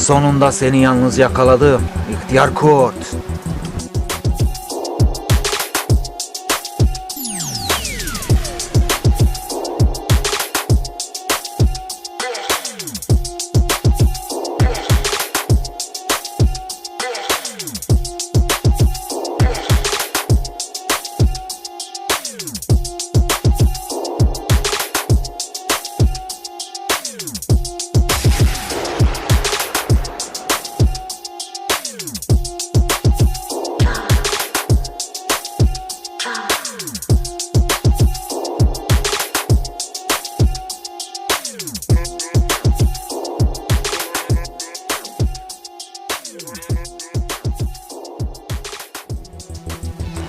Sonunda seni yalnız yakaladım. İhtiyar kurt.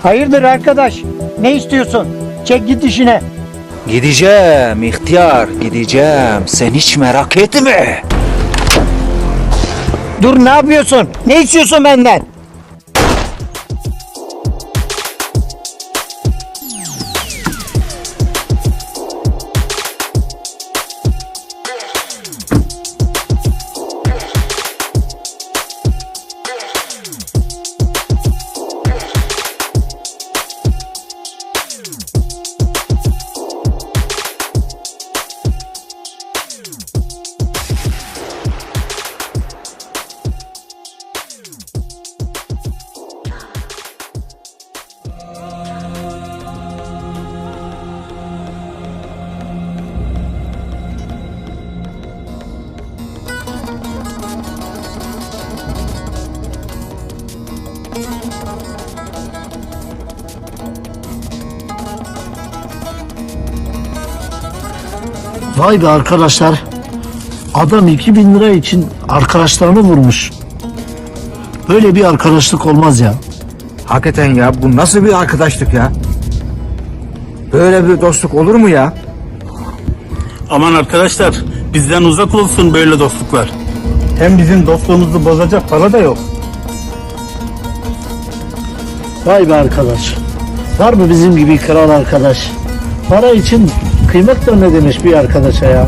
Hayırdır arkadaş? Ne istiyorsun? Çek git işine. Gideceğim ihtiyar gideceğim. Sen hiç merak etme. Dur ne yapıyorsun? Ne istiyorsun benden? Vay be arkadaşlar. Adam 2000 lira için arkadaşlarını vurmuş. Böyle bir arkadaşlık olmaz ya. Hakikaten ya bu nasıl bir arkadaşlık ya? Böyle bir dostluk olur mu ya? Aman arkadaşlar bizden uzak olsun böyle dostluklar. Hem bizim dostluğumuzu bozacak para da yok. Vay be arkadaş. Var mı bizim gibi kral arkadaş? Para için kıymet ne demiş bir arkadaşa ya?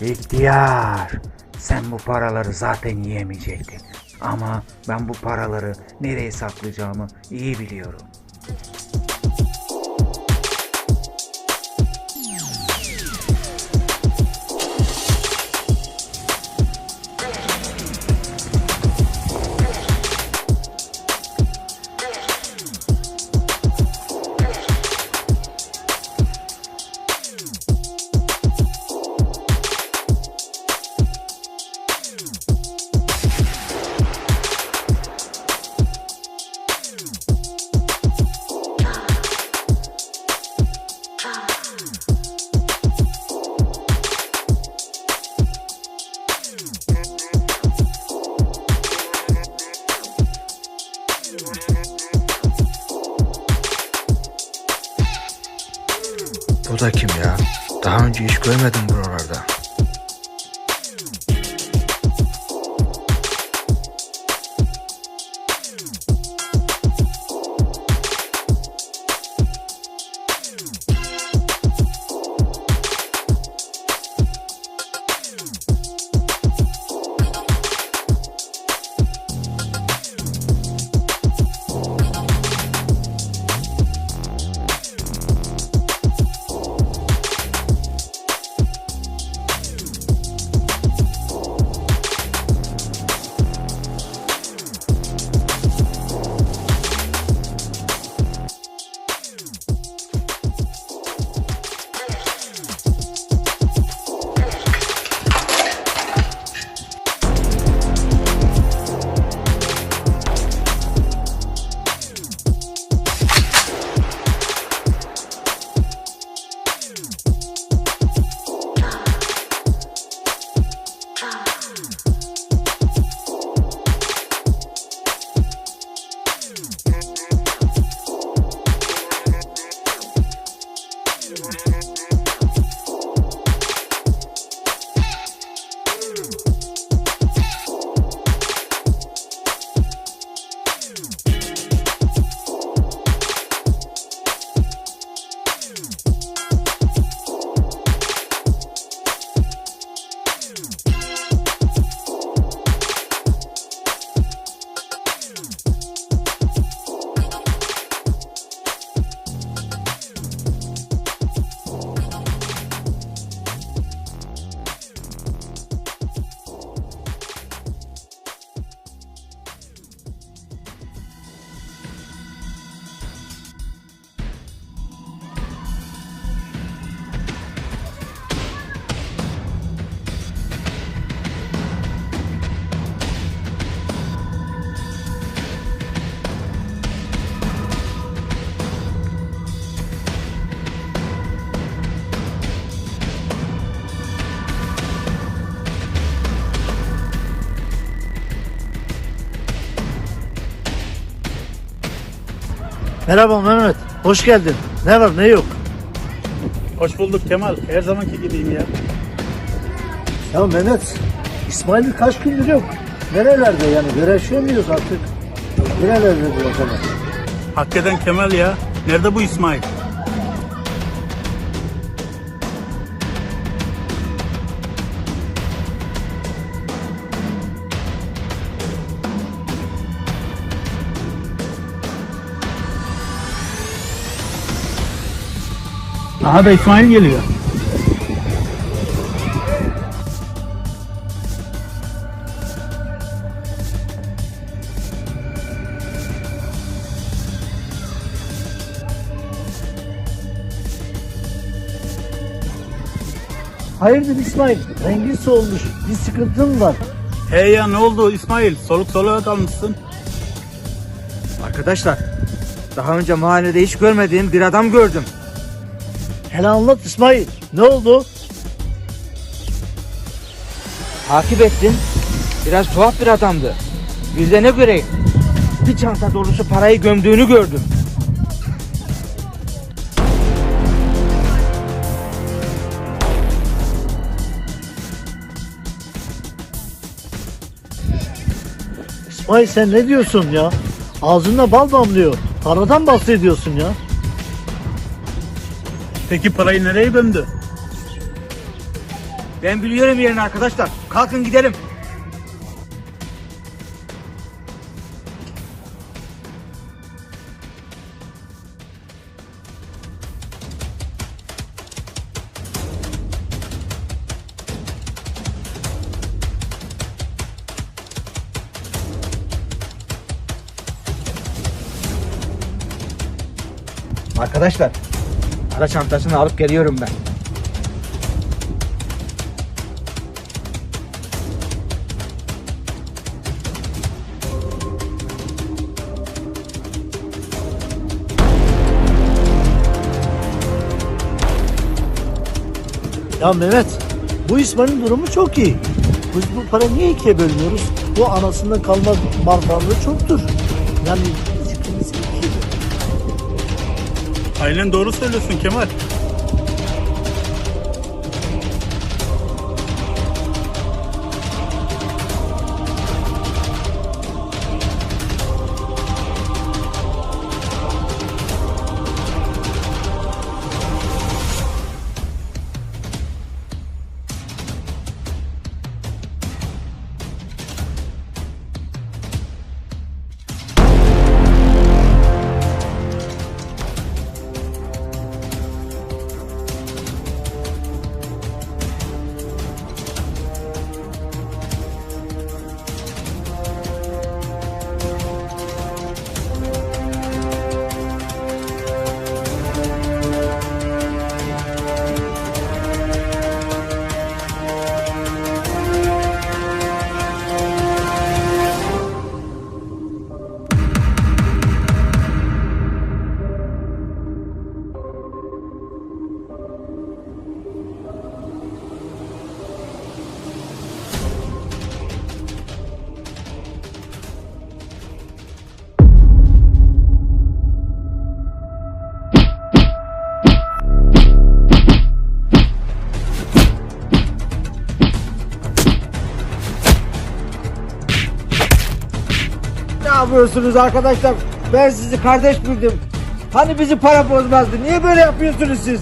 İhtiyar. Sen bu paraları zaten yiyemeyecektin. Ama ben bu paraları nereye saklayacağımı iyi biliyorum. Bu da kim ya? Daha önce hiç görmedim buralarda. Merhaba Mehmet. Hoş geldin. Ne var ne yok? Hoş bulduk Kemal. Her zamanki gibiyim ya. Ya Mehmet, İsmail birkaç gündür yok. Nerelerde yani? Görüşemiyoruz artık. Nerelerde bu acaba? Hakikaten Kemal ya. Nerede bu İsmail? Aha da İsmail geliyor. Hayırdır İsmail? Rengin solmuş. Bir sıkıntın var. Hey ya ne oldu İsmail? Soluk soluğa kalmışsın. Arkadaşlar, daha önce mahallede hiç görmediğim bir adam gördüm. Hele anlat İsmail. Ne oldu? Takip ettim. Biraz tuhaf bir adamdı. Bir de ne göreyim? Bir çanta dolusu parayı gömdüğünü gördüm. İsmail sen ne diyorsun ya? Ağzında bal damlıyor. Paradan bahsediyorsun ya. Peki parayı nereye gömdü? Ben biliyorum yerini arkadaşlar. Kalkın gidelim. Arkadaşlar, para çantasını alıp geliyorum ben. Ya Mehmet, bu İsmail'in durumu çok iyi. Biz bu parayı niye ikiye bölmüyoruz? Bu anasından kalma mal varlığı çoktur. Yani Aynen doğru söylüyorsun Kemal. Yapıyorsunuz arkadaşlar? Ben sizi kardeş bildim. Hani bizi para bozmazdı. Niye böyle yapıyorsunuz siz?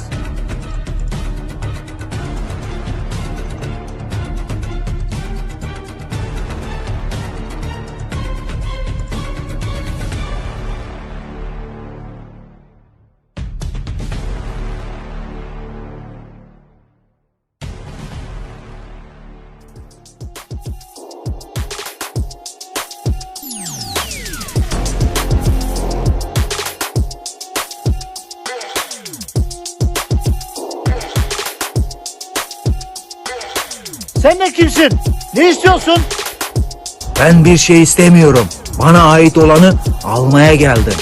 Sen de kimsin? Ne istiyorsun? Ben bir şey istemiyorum. Bana ait olanı almaya geldim.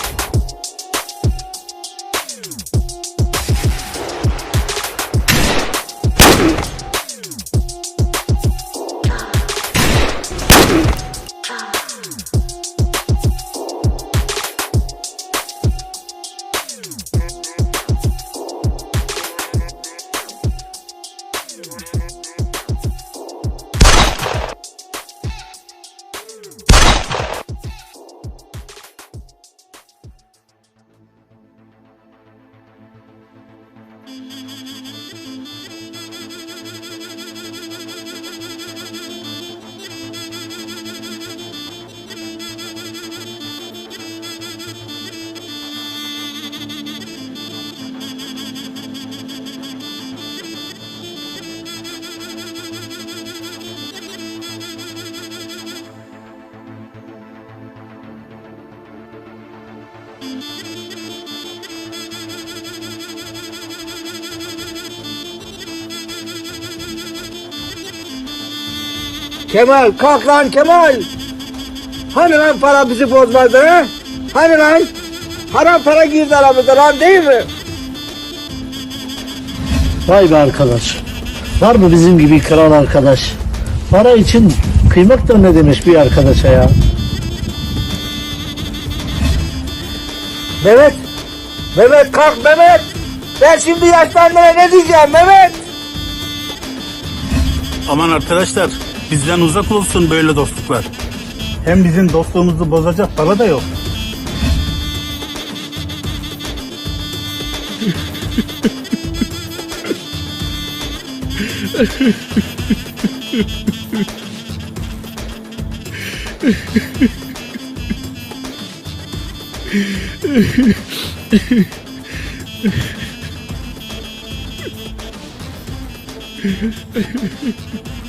Kemal kalk lan Kemal. Hani lan para bizi bozmadı ha? Hani lan? Haram para girdi aramıza lan değil mi? Vay be arkadaş. Var mı bizim gibi kral arkadaş? Para için kıymak da ne demiş bir arkadaşa ya? Mehmet. Mehmet kalk Mehmet. Ben şimdi yaşlandığına ne diyeceğim Mehmet? Aman arkadaşlar Bizden uzak olsun böyle dostluklar. Hem bizim dostluğumuzu bozacak para da yok.